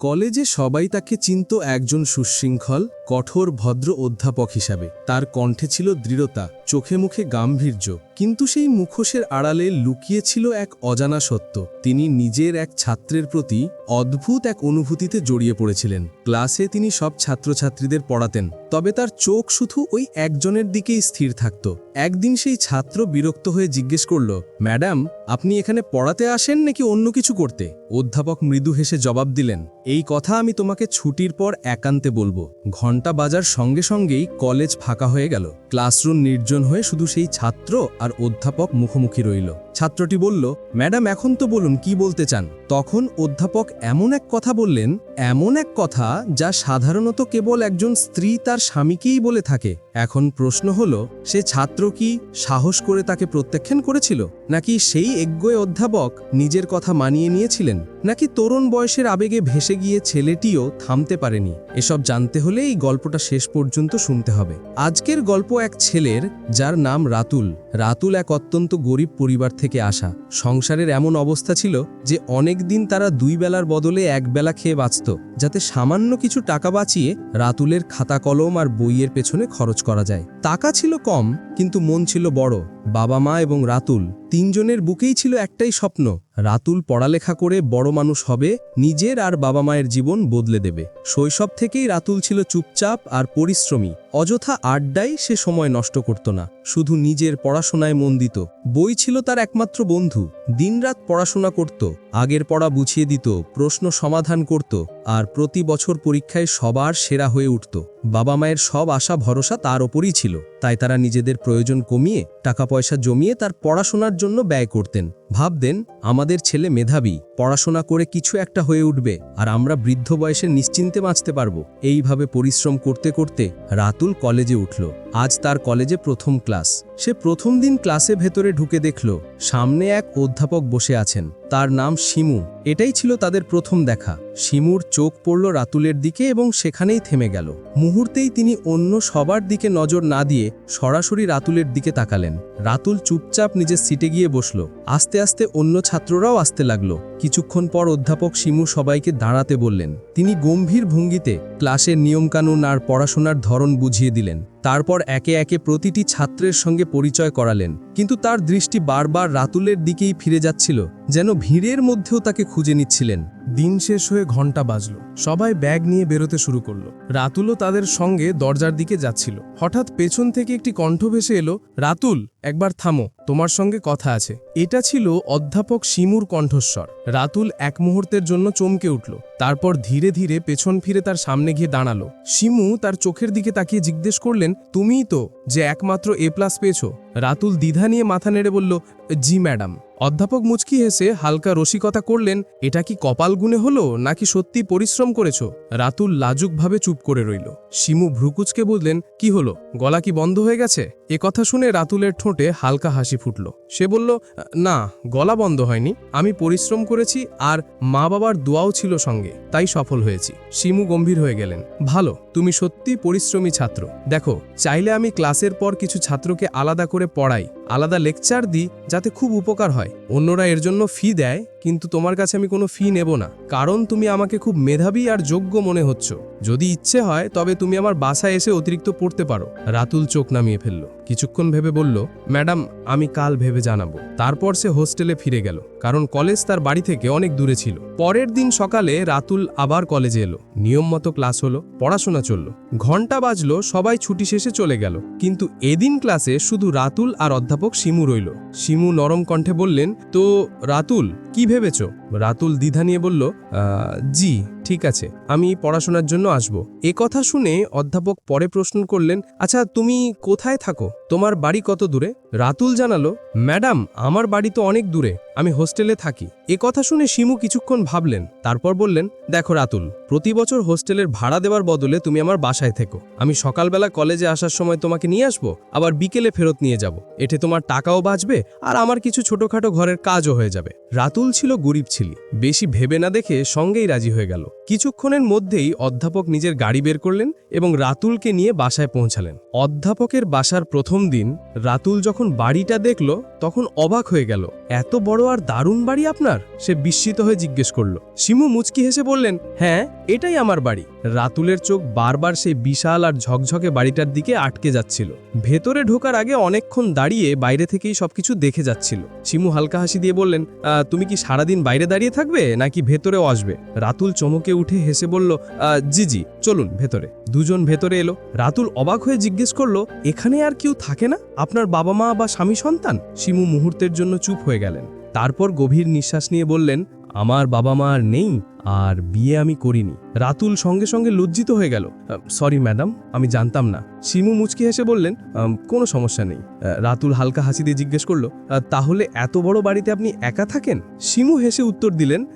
কলেজে সবাই তাকে চিনত একজন সুশৃঙ্খল কঠোর ভদ্র অধ্যাপক হিসাবে। তার কণ্ঠে ছিল দৃঢ়তা, চোখে মুখে গাম্ভীর্য, কিন্তু সেই মুখোশের আড়ালে লুকিয়েছিল এক অজানা সত্য। তিনি নিজের এক ছাত্রের প্রতি অদ্ভুত এক অনুভূতিতে জড়িয়ে পড়েছিলেন। ক্লাসে তিনি সব ছাত্রছাত্রীদের পড়াতেন, তবে তার চোখ শুধু ওই একজনের দিকেই স্থির থাকত। একদিন সেই ছাত্র বিরক্ত হয়ে জিজ্ঞেস করল, ম্যাডাম, আপনি এখানে পড়াতে আসেন নাকি অন্য কিছু করতে? অধ্যাপক মৃদু হেসে জবাব দিলেন, এই কথা আমি তোমাকে ছুটির পর একান্তে বলব। ঘণ্টা বাজার সঙ্গে সঙ্গেই কলেজ ফাঁকা হয়ে গেল। ক্লাসরুম নির্জন হয়ে শুধু সেই ছাত্র আর অধ্যাপক মুখোমুখি রইল। ছাত্রটি বলল, ম্যাডাম, এখন তো বলুন, কি বলতে চান? তখন অধ্যাপক এমন এক কথা বললেন, এমন এক কথা যা সাধারণত কেবল একজন স্ত্রী তার স্বামীকেই বলে থাকে। এখন প্রশ্ন হলো, সে ছাত্র কি সাহস করে তাকে প্রত্যাখ্যান করেছিল? নাকি সেই এজ্ঞয় অধ্যাপক নিজের কথা মানিয়ে নিয়েছিলেন? নাকি তরুণ বয়সের আবেগে ভেসে গিয়ে ছেলেটিও থামতে পারেনি? এসব জানতে হলে এই গল্পটা শেষ পর্যন্ত শুনতে হবে। আজকের গল্প এক ছেলের, যার নাম রাতুল। রাতুল এক অত্যন্ত গরিব পরিবার থেকে আসা। সংসারের এমন অবস্থা ছিল যে অনেক দিন তারা দুই বেলার বদলে এক বেলা খেয়ে বাঁচত, যাতে সামান্য কিছু টাকা বাঁচিয়ে রাতুলের খাতা কলম আর বইয়ের পেছনে খরচ করা যায়। টাকা ছিল কম, কিন্তু মন ছিল বড়। বাবা মা এবং রাতুল তিনজনের বুকেই ছিল একটাই স্বপ্ন, রাতুল পড়ালেখা করে বড় মানুষ হবে, নিজের আর বাবা মায়ের জীবন বদলে দেবে। শৈশব থেকেই রাতুল ছিল চুপচাপ আর পরিশ্রমী, অযথা আড্ডায় সে সময় নষ্ট করত না, শুধু নিজের পড়াশোনায় মন দিত বই ছিল তার একমাত্র বন্ধু, দিনরাত পড়াশোনা করত, আগের পড়া বুঝিয়ে দিত, প্রশ্ন সমাধান করত আর প্রতি বছর পরীক্ষায় সবার সেরা হয়ে উঠত। বাবা মায়ের সব আশা, ভরসা তার ওপরই ছিল। তাই তারা নিজেদের প্রয়োজন কমিয়ে, টাকা পয়সা জমিয়ে তার পড়াশোনার জন্য ব্যয় করতেন। ভাবতেন, আমাদের ছেলে মেধাবী, পড়াশোনা করে কিছু একটা হয়ে উঠবে, আর আমরা বৃদ্ধ বয়সে নিশ্চিন্তে বাঁচতে পারব। এইভাবে পরিশ্রম করতে করতে রাতুল কলেজে উঠল। আজ তার কলেজে প্রথম ক্লাস। সে প্রথম দিন ক্লাসে ভেতরে ঢুকে দেখল, সামনে এক অধ্যাপক বসে আছেন। তার নাম শিমু। এটাই ছিল তাদের প্রথম দেখা। শিমুর চোখ পড়ল রাতুলের দিকে এবং সেখানেই থেমে গেল। মুহূর্তেই তিনি অন্য সবার দিকে নজর না দিয়ে সরাসরি রাতুলের দিকে তাকালেন। রাতুল চুপচাপ নিজের সিটে গিয়ে বসল। আস্তে আস্তে অন্য ছাত্ররাও আসতে লাগল। কিছুক্ষণ পর অধ্যাপক শিমু সবাইকে দাঁড়াতে বললেন। তিনি গম্ভীর ভঙ্গিতে ক্লাসের নিয়মকানুন আর পড়াশোনার ধরন বুঝিয়ে দিলেন। তারপর একে একে প্রতিটি ছাত্রের সঙ্গে পরিচয় করালেন। কিন্তু তার দৃষ্টি বারবার রাতুলের দিকেই ফিরে যাচ্ছিল, যেন ভিড়ের মধ্যেও তাকে খুঁজে নিচ্ছিলেন। দিন শেষ হয়ে ঘণ্টা বাজল। সবাই ব্যাগ নিয়ে বেরোতে শুরু করল। রাতুলও তাদের সঙ্গে দরজার দিকে যাচ্ছিল। হঠাৎ পেছন থেকে একটি কণ্ঠ ভেসে এলো, রাতুল, একবার থামো, তোমার সঙ্গে কথা আছে। এটা ছিল অধ্যাপক শিমুর কণ্ঠস্বর। রাতুল এক মুহূর্তের জন্য চমকে উঠল, তারপর ধীরে ধীরে পেছন ফিরে তার সামনে গিয়ে দাঁড়াল। শিমু তার চোখের দিকে তাকিয়ে জিজ্ঞেস করলেন, তুমিই তো যে একমাত্র এ প্লাস পেয়েছ? রাতুল দ্বিধা নিয়ে মাথা নেড়ে বলল, জি, ম্যাডাম। অধ্যাপক মুচকি হেসে হালকা রসিকতা করলেন, এটা কি কপাল গুণে হলো, নাকি সত্যি পরিশ্রম করেছ? রাতুল লাজুকভাবে চুপ করে রইল। শিমু ভ্রুকুচকে বললেন, কি হলো? গলা কি বন্ধ হয়ে গেছে? এ কথা শুনে রাতুলের ঠোঁটে হালকা হাসি ফুটল। সে বলল, না, গলা বন্ধ হয়নি। আমি পরিশ্রম করেছি আর মা বাবার দোয়াও ছিল সঙ্গে, তাই সফল হয়েছি। শিমু গম্ভীর হয়ে গেলেন, ভালো, তুমি সত্যি পরিশ্রমী ছাত্র। দেখো, চাইলে আমি ক্লাসের পর কিছু ছাত্রকে আলাদা করে পড়াই। আলাদা লেকচার দিই যাতে খুব উপকার হয়। অন্যরা এর জন্য ফি দেয়, কিন্তু তোমার কাছে আমি কোনো ফি নেব না, কারণ তুমি আমাকে খুব মেধাবী আর যোগ্য মনে হচ্ছ। যদি ইচ্ছে হয়, তবে তুমি আমার বাসায় এসে অতিরিক্ত পড়তে পারো। রাতুল চোখ নামিয়ে ফেলল। কিছুক্ষণ ভেবে বলল, ম্যাডাম, আমি কাল ভেবে জানাব। তারপর সে হোস্টেলে ফিরে গেল, কারণ কলেজ তার বাড়ি থেকে অনেক দূরে ছিল। পরের দিন সকালে রাতুল আবার কলেজে এলো। নিয়ম মতো ক্লাস হলো, পড়াশোনা চলল। ঘণ্টা বাজলো, সবাই ছুটি শেষে চলে গেল। কিন্তু এদিন ক্লাসে শুধু রাতুল আর অধ্যাপক শিমু রইল। শিমু নরম কণ্ঠে বললেন তো রাতুল কি ভেবেছ? রাতুল দ্বিধা নিয়ে বলল জি, ঠিক আছে, আমি পড়াশোনার জন্য আসব। এ কথা শুনে অধ্যাপক পরে প্রশ্ন করলেন আচ্ছা তুমি কোথায় থাকো? তোমার বাড়ি কত দূরে? রাতুল জানালো, ম্যাডাম, আমার বাড়ি তো অনেক দূরে, আমি হোস্টেলে থাকি। এ কথা শুনে শিমু কিছুক্ষণ ভাবলেন, তারপর বললেন, দেখো রাতুল, প্রতি বছর হোস্টেলের ভাড়া দেওয়ার বদলে তুমি আমার বাসায় থেকো। আমি সকালবেলা কলেজে আসার সময় তোমাকে নিয়ে আসব, আবার বিকেলে ফেরত নিয়ে যাব। এতে তোমার টাকাও বাঁচবে আর আমার কিছু ছোটখাটো ঘরের কাজও হয়ে যাবে। রাতুল ছিল গরিব ছিলি। বেশি ভেবে না দেখে সঙ্গেই রাজি হয়ে গেল। কিছুক্ষণের মধ্যেই অধ্যাপক নিজের গাড়ি বের করলেন এবং রাতুলকে নিয়ে বাসায় পৌঁছালেন। অধ্যাপকের বাসার প্রথম দিন রাতুল যখন বাড়িটা দেখল তখন অবাক হয়ে গেল। এত বড় আর দারুণ বাড়ি আপনার? সে বিস্মিত হয়ে জিজ্ঞেস করল। শিমু মুচকি হেসে বললেন হ্যাঁ এটাই আমার বাড়ি। রাতুলের চোখ বারবার সেই বিশাল আর ঝকঝকে বাড়িটার দিকে আটকে যাচ্ছিল। ভেতরে ঢোকার আগে অনেকক্ষণ দাঁড়িয়ে বাইরে থেকেই সবকিছু দেখে যাচ্ছিল। শিমু হালকা হাসি দিয়ে বললেন "আহ, তুমি কি সারাদিন বাইরে দাঁড়িয়ে থাকবে নাকি ভেতরেও আসবে? রাতুল চমকে উঠে হেসে বলল "আহ, জি জি চলুন ভেতরে। দুজন ভেতরে এলো। রাতুল অবাক হয়ে জিজ্ঞেস করল এখানে আর কেউ থাকে না? আপনার বাবা মা বা স্বামী সন্তান? শিমু মুহূর্তের জন্য চুপ হয়ে গেলেন। তারপর গভীর নিঃশ্বাস নিয়ে বললেন আমার বাবা মা আর নেই, আর বিয়ে আমি করিনি। রাতুল সঙ্গে সঙ্গে লজ্জিত হয়ে গেল। সরি ম্যাডাম আমি জানতাম না। শিমু মুচকি হেসে বললেন কোনো সমস্যা নেই। রাতুল হালকা হাসি দিয়ে জিজ্ঞেস করল তাহলে এত বড় বাড়িতে আপনি একা থাকেন? শিমু হেসে উত্তর দিলেন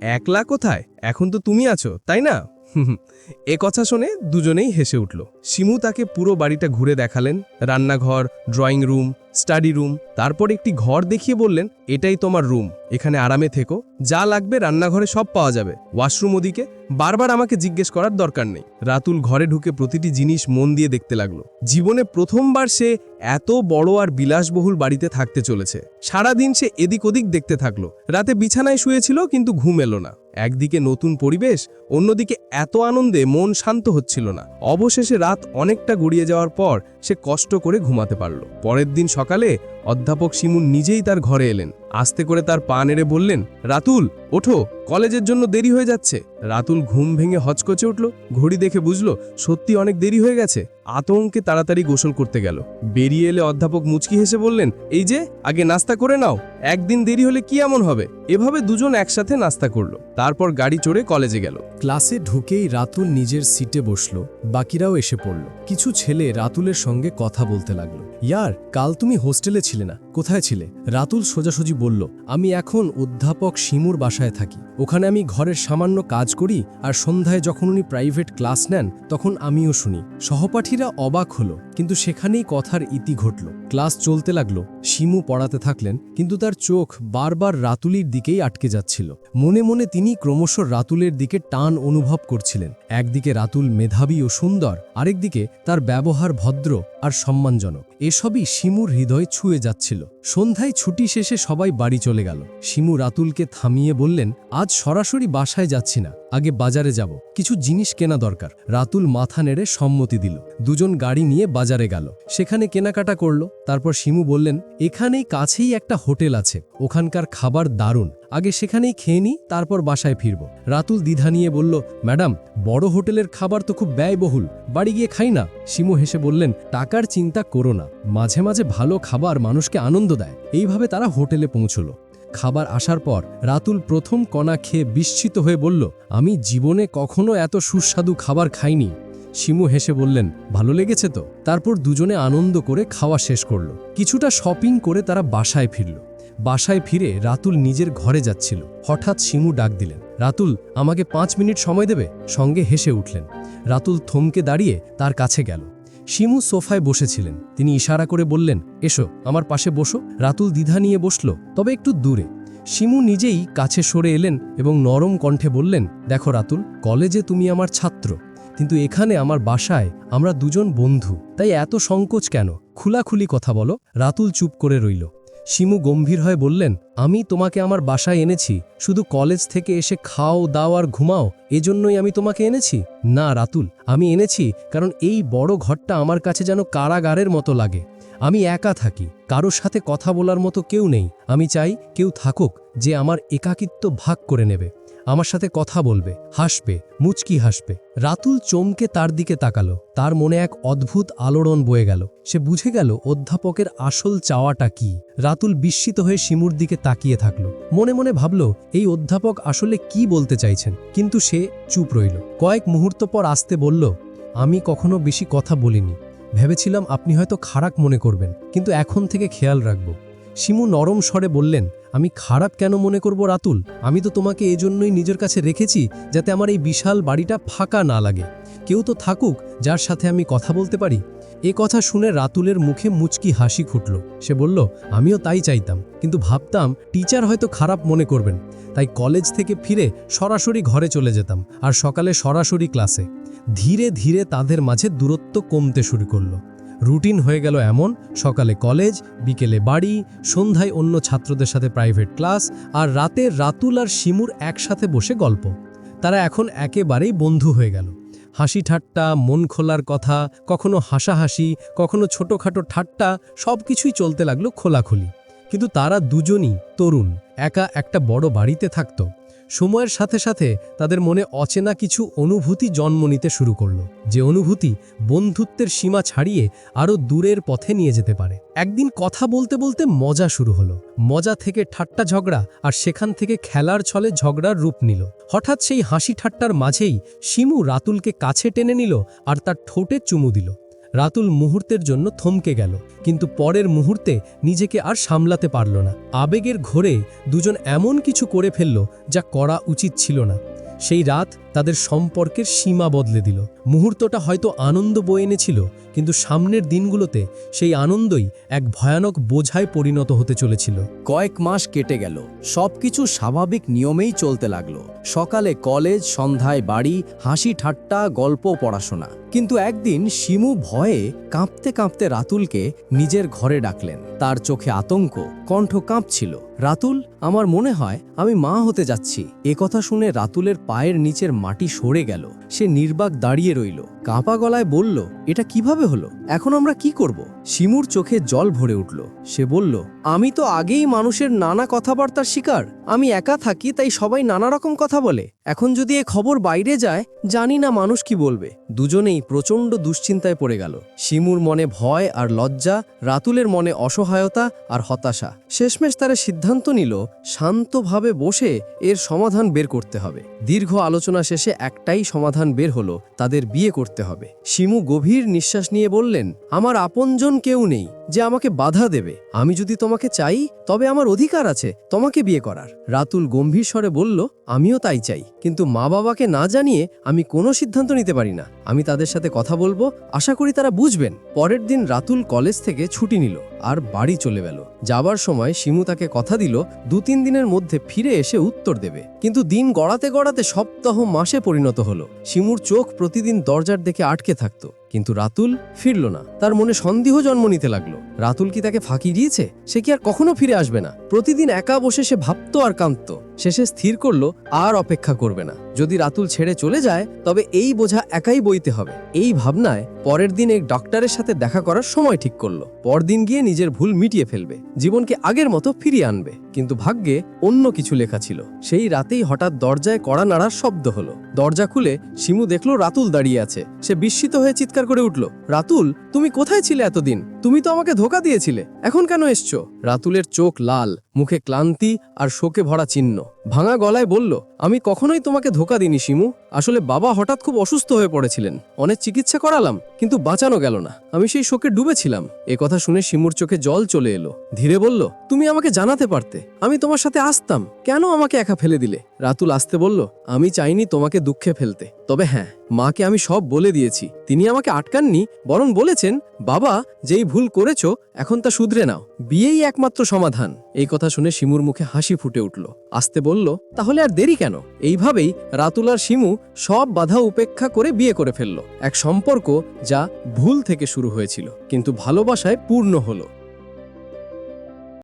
একলা কোথায়? এখন তো তুমি আছো, তাই না। এ কথা শুনে দুজনেই হেসে উঠল। শিমু তাকে পুরো বাড়িটা ঘুরে দেখালেন। রান্নাঘর ড্রয়িং রুম স্টাডি রুম। তারপর একটি ঘর দেখিয়ে বললেন, এটাই তোমার রুম। এখানে আরামে থেকো। যা লাগবে রান্নাঘরে সব পাওয়া যাবে। ওয়াশরুম ওদিকে। বারবার আমাকে জিজ্ঞেস করার দরকার নেই। রাতুল ঘরে ঢুকে প্রতিটি জিনিস মন দিয়ে দেখতে লাগল। জীবনে প্রথমবার সে এত বড় আর বিলাসবহুল বাড়িতে থাকতে চলেছে। সারাদিন সে এদিক ওদিক দেখতে থাকল। রাতে বিছানায় শুয়েছিল, কিন্তু ঘুম এলো না। একদিকে নতুন পরিবেশ, অন্যদিকে এত আনন্দে মন শান্ত হচ্ছিল না। অবশেষে রাত অনেকটা গড়িয়ে যাওয়ার পর সে কষ্ট করে ঘুমাতে পারল। পরের দিন সকালে অধ্যাপক শিমুন নিজেই তার ঘরে এলেন। আস্তে করে তার পা নেড়ে বললেন, রাতুল, ওঠো, কলেজের জন্য দেরি হয়ে যাচ্ছে। রাতুল ঘুম ভেঙে হচকচে উঠল, ঘড়ি দেখে বুঝলো, সত্যি অনেক দেরি হয়ে গেছে। আতঙ্কে তাড়াতাড়ি গোসল করতে গেল। বেরিয়ে এলে অধ্যাপক মুচকি হেসে বললেন, এই যে, আগে নাস্তা করে নাও, একদিন দেরি হলে কি এমন হবে? এভাবে দুজন একসাথে নাস্তা করল। তারপর গাড়ি চড়ে কলেজে গেল। ক্লাসে ঢুকেই রাতুল নিজের সিটে বসল, বাকিরাও এসে পড়ল। কিছু ছেলে রাতুলের সঙ্গে কথা বলতে লাগল। ইয়ার কাল তুমি হোস্টেলে ছিলে না। কোথায় ছিলে? রাতুল সোজাসুজি বলল, আমি এখন অধ্যাপক শিমুর বাসায় থাকি। ওখানে আমি ঘরের সামান্য কাজ করি আর সন্ধ্যায় যখন উনি প্রাইভেট ক্লাস নেন, তখন আমিও শুনি। সহপাঠীরা অবাক হলো, কিন্তু সেখানেই কথার ইতি ঘটল। ক্লাস চলতে লাগল, শিমু পড়াতে থাকলেন, কিন্তু তার চোখ বারবার রাতুলির দিকেই আটকে যাচ্ছিল। মনে মনে তিনি ক্রমশ রাতুলের দিকে টান অনুভব করছিলেন। একদিকে রাতুল মেধাবী ও সুন্দর, আরেকদিকে তার ব্যবহার ভদ্র আর সম্মানজনক। এসবই শিমুর হৃদয় ছুঁয়ে যাচ্ছিল। সন্ধ্যায় ছুটি শেষে সবাই বাড়ি চলে গেল। শিমু রাতুলকে থামিয়ে বললেন, আজ সরাসরি বাসায় যাচ্ছি না। আগে বাজারে যাব। কিছু জিনিস কেনা দরকার। রাতুল মাথা নেড়ে সম্মতি দিল। দুজন গাড়ি নিয়ে বাজারে গেল। সেখানে কেনাকাটা করল। তারপর শিমু বললেন, এখানেই কাছেই একটা হোটেল আছে। ওখানকার খাবার দারুণ। আগে সেখানেই খেয়ে নিই, তারপর বাসায় ফিরব। রাতুল দ্বিধা নিয়ে বলল, ম্যাডাম, বড় হোটেলের খাবার তো খুব ব্যয়বহুল। বাড়ি গিয়ে খাই না? শিমু হেসে বললেন, টাকার চিন্তা করো না। মাঝে মাঝে ভালো খাবার মানুষকে আনন্দ দেয়। এইভাবে তারা হোটেলে পৌঁছলো। খাবার আসার পর রাতুল প্রথম কণা খেয়ে বিস্মিত হয়ে বলল, আমি জীবনে কখনো এত সুস্বাদু খাবার খাইনি। শিমু হেসে বললেন, ভালো লেগেছে তো? তারপর দুজনে আনন্দ করে খাওয়া শেষ করল। কিছুটা শপিং করে তারা বাসায় ফিরল। বাসায় ফিরে রাতুল নিজের ঘরে যাচ্ছিল। হঠাৎ শিমু ডাক দিলেন, রাতুল, আমাকে পাঁচ মিনিট সময় দেবে? সঙ্গে হেসে উঠলেন। রাতুল থমকে দাঁড়িয়ে তার কাছে গেল। শিমু সোফায় বসেছিলেন। তিনি ইশারা করে বললেন, এসো, আমার পাশে বসো। রাতুল দ্বিধা নিয়ে বসল, তবে একটু দূরে। শিমু নিজেই কাছে সরে এলেন এবং নরম কণ্ঠে বললেন, দেখো রাতুল, কলেজে তুমি আমার ছাত্র, কিন্তু এখানে আমার বাসায় আমরা দুজন বন্ধু, তাই এত সংকোচ কেন? খুলাখুলি কথা বলো। রাতুল চুপ করে রইল। শিমু গম্ভীর হয়ে বললেন, আমি তোমাকে আমার বাসায় এনেছি। শুধু কলেজ থেকে এসে খাও, দাও আর ঘুমাও, এজন্যই আমি তোমাকে এনেছি? না রাতুল, আমি এনেছি, কারণ এই বড় ঘরটা আমার কাছে যেন কারাগারের মতো লাগে। আমি একা থাকি, কারোর সাথে কথা বলার মতো কেউ নেই। আমি চাই কেউ থাকুক, যে আমার একাকিত্ব ভাগ করে নেবে। আমার সাথে কথা বলবে, হাসবে, মুচকি হাসবে। রাতুল চমকে তার দিকে তাকালো। তার মনে এক অদ্ভুত আলোড়ন বয়ে গেল। সে বুঝে গেল অধ্যাপকের আসল চাওয়াটা কি। রাতুল বিস্মিত হয়ে শিমুর দিকে তাকিয়ে থাকল। মনে মনে ভাবল, এই অধ্যাপক আসলে কি বলতে চাইছেন? কিন্তু সে চুপ রইল। কয়েক মুহূর্ত পর আসতে বলল, আমি কখনো বেশি কথা বলিনি। ভেবেছিলাম আপনি হয়তো খারাপ মনে করবেন, কিন্তু এখন থেকে খেয়াল রাখব। শিমু নরম স্বরে বললেন আমি খারাপ কেন মনে করব রাতুল? আমি তো তোমাকে এজন্যই নিজের কাছে রেখেছি যাতে আমার এই বিশাল বাড়িটা ফাঁকা না লাগে। কেউ তো থাকুক, যার সাথে আমি কথা বলতে পারি। এ কথা শুনে রাতুলের মুখে মুচকি হাসি ফুটল। সে বলল, আমিও তাই চাইতাম। কিন্তু ভাবতাম, টিচার হয়তো খারাপ মনে করবেন। তাই কলেজ থেকে ফিরে সরাসরি ঘরে চলে যেতাম, আর সকালে সরাসরি ক্লাসে। ধীরে ধীরে তাদের মাঝে দূরত্ব কমতে শুরু করল। রুটিন হয়ে গেল এমন, সকালে কলেজ, বিকেলে বাড়ি, সন্ধ্যায় অন্য ছাত্রদের সাথে প্রাইভেট ক্লাস আর রাতে রাতুল আর শিমুর একসাথে বসে গল্প। তারা এখন একেবারেই বন্ধু হয়ে গেল। হাসি ঠাট্টা, মন খোলার কথা, কখনো হাসাহাসি, কখনো ছোটোখাটো ঠাট্টা সব কিছুই চলতে লাগল খোলাখুলি। কিন্তু তারা দুজনই তরুণ, একা একটা বড় বাড়িতে থাকতো। সময়ের সাথে সাথে তাদের মনে অচেনা কিছু অনুভূতি জন্ম নিতে শুরু করল, যে অনুভূতি বন্ধুত্বের সীমা ছাড়িয়ে আরও দূরের পথে নিয়ে যেতে পারে। একদিন কথা বলতে বলতে মজা শুরু হলো। মজা থেকে ঠাট্টা ঝগড়া আর সেখান থেকে খেলার ছলে ঝগড়ার রূপ নিল। হঠাৎ সেই হাসি ঠাট্টার মাঝেই শিমু রাতুলকে কাছে টেনে নিল আর তার ঠোঁটে চুমু দিল। রাতুল মুহূর্তের জন্য থমকে গেল, কিন্তু পরের মুহূর্তে নিজেকে আর সামলাতে পারল না। আবেগের ঘোরে দুজন এমন কিছু করে ফেলল যা করা উচিত ছিল না। সেই রাত তাদের সম্পর্কের সীমা বদলে দিল। মুহূর্তটা হয়তো আনন্দ বয়ে এনেছিল, কিন্তু সামনের দিনগুলোতে সেই আনন্দই এক ভয়ানক বোঝায় পরিণত হতে চলেছিল। কয়েক মাস কেটে গেল। সবকিছু স্বাভাবিক নিয়মেই চলতে লাগল। সকালে কলেজ, সন্ধ্যায় বাড়ি, হাসি ঠাট্টা, গল্প, পড়াশোনা। কিন্তু একদিন শিমু ভয়ে কাঁপতে কাঁপতে রাতুলকে নিজের ঘরে ডাকলেন। তার চোখে আতঙ্ক, কণ্ঠ কাঁপছিল। রাতুল, আমার মনে হয় আমি মা হতে যাচ্ছি। এ কথা শুনে রাতুলের পায়ের নিচের মাটি সরে গেল। সে নির্বাক দাঁড়িয়ে রইল। কাঁপা গলায় বলল, এটা কীভাবে হলো? এখন আমরা কি করব? শিমুর চোখে জল ভরে উঠল। সে বলল, আমি তো আগেই মানুষের নানা কথাবার্তার শিকার। আমি একা থাকি, তাই সবাই নানা রকম কথা বলে। এখন যদি এ খবর বাইরে যায়, জানি না মানুষ কি বলবে। দুজনেই প্রচণ্ড দুশ্চিন্তায় পড়ে গেল। শিমুর মনে ভয় আর লজ্জা, রাতুলের মনে অসহায়তা আর হতাশা। শেষমেশ তারা সিদ্ধান্ত নিল, শান্তভাবে বসে এর সমাধান বের করতে হবে। দীর্ঘ আলোচনা শেষে একটাই সমাধান বের হলো, তাদের বিয়ে করতে। হবে। শিমু গভীর নিঃশ্বাস নিয়ে বললেন, আমার আপনজন কেউ নেই যে আমাকে বাধা দেবে। আমি যদি তোমাকে চাই, তবে আমার অধিকার আছে, তোমাকে বিয়ে করার। রাতুল গম্ভীর স্বরে বলল, আমিও তাই চাই, কিন্তু মা বাবাকে না জানিয়ে আমি কোনো সিদ্ধান্ত নিতে পারি না। আমি তাদের সাথে কথা বলব, আশা করি তারা বুঝবেন। পরের দিন রাতুল কলেজ থেকে ছুটি নিল। আর বাড়ি চলে গেল। যাবার সময় শিমু তাকে কথা দিল দু তিন দিনের মধ্যে ফিরে এসে উত্তর দেবে। কিন্তু দিন গড়াতে গড়াতে সপ্তাহ মাসে পরিণত হলো। শিমুর চোখ প্রতিদিন দরজার দেখে আটকে থাকত। কিন্তু রাতুল ফিরল না। তার মনে সন্দেহ জন্ম নিতে লাগল। রাতুল কি তাকে ফাঁকি দিয়েছে? সে কি আর কখনো ফিরে আসবে না? প্রতিদিন একা বসে সে ভাবতো আর কাঁদত। শেষে স্থির করল, আর অপেক্ষা করবে না। যদি রাতুল ছেড়ে চলে যায়, তবে এই বোঝা একাই বইতে হবে। এই ভাবনায় পরের দিন এক ডক্টরের সাথে দেখা করার সময় ঠিক করল। পরদিন গিয়ে নিজের ভুল মিটিয়ে ফেলবে। জীবনকে আগের মতো ফিরিয়ে আনবে। কিন্তু ভাগ্যে অন্য কিছু লেখা ছিল। সেই রাতেই হঠাৎ দরজায় কড়া নাড়ার শব্দ হলো। দরজা খুলে শিমু দেখল রাতুল দাঁড়িয়ে আছে। সে বিস্মিত হয়ে চিৎকার করে উঠল, রাতুল, তুমি কোথায় ছিলে এতদিন? তুমি তো আমাকে ধোকা দিয়েছিলে। এখন কেন এসছো? রাতুলের চোখ লাল, মুখে ক্লান্তি আর শোকে ভরা চিহ্ন। ভাঙা গলায় বলল, আমি কখনোই তোমাকে ধোকা দিইনি, শিমু। আসলে বাবা হঠাৎ খুব অসুস্থ হয়ে পড়েছিলেন। অনেক চিকিৎসা করালাম, কিন্তু বাঁচানো গেল না। আমি সেই শোকে ডুবেছিলাম। এ কথা শুনে শিমুর চোখে জল চলে এলো। ধীরে বলল, তুমি আমাকে জানাতে পারতে। আমি তোমার সাথে আসতাম। কেন আমাকে একা ফেলে দিলে? রাতুল আসতে বলল, আমি চাইনি তোমাকে দুঃখে ফেলতে। তবে হ্যাঁ মাকে আমি সব বলে দিয়েছি। তিনি আমাকে আটকাননি, বরং বলেছেন, বাবা, যেই ভুল করেছ, এখন তা শুধরে নাও। বিয়েই একমাত্র সমাধান। এই কথা শুনে শিমুর মুখে হাসি ফুটে উঠল। আসতে বলল, তাহলে আর দেরি কেন? এইভাবেই রাতুল আর শিমু সব বাধা উপেক্ষা করে বিয়ে করে ফেলল। এক সম্পর্ক যা ভুল থেকে শুরু হয়েছিল, কিন্তু ভালোবাসায় পূর্ণ হলো।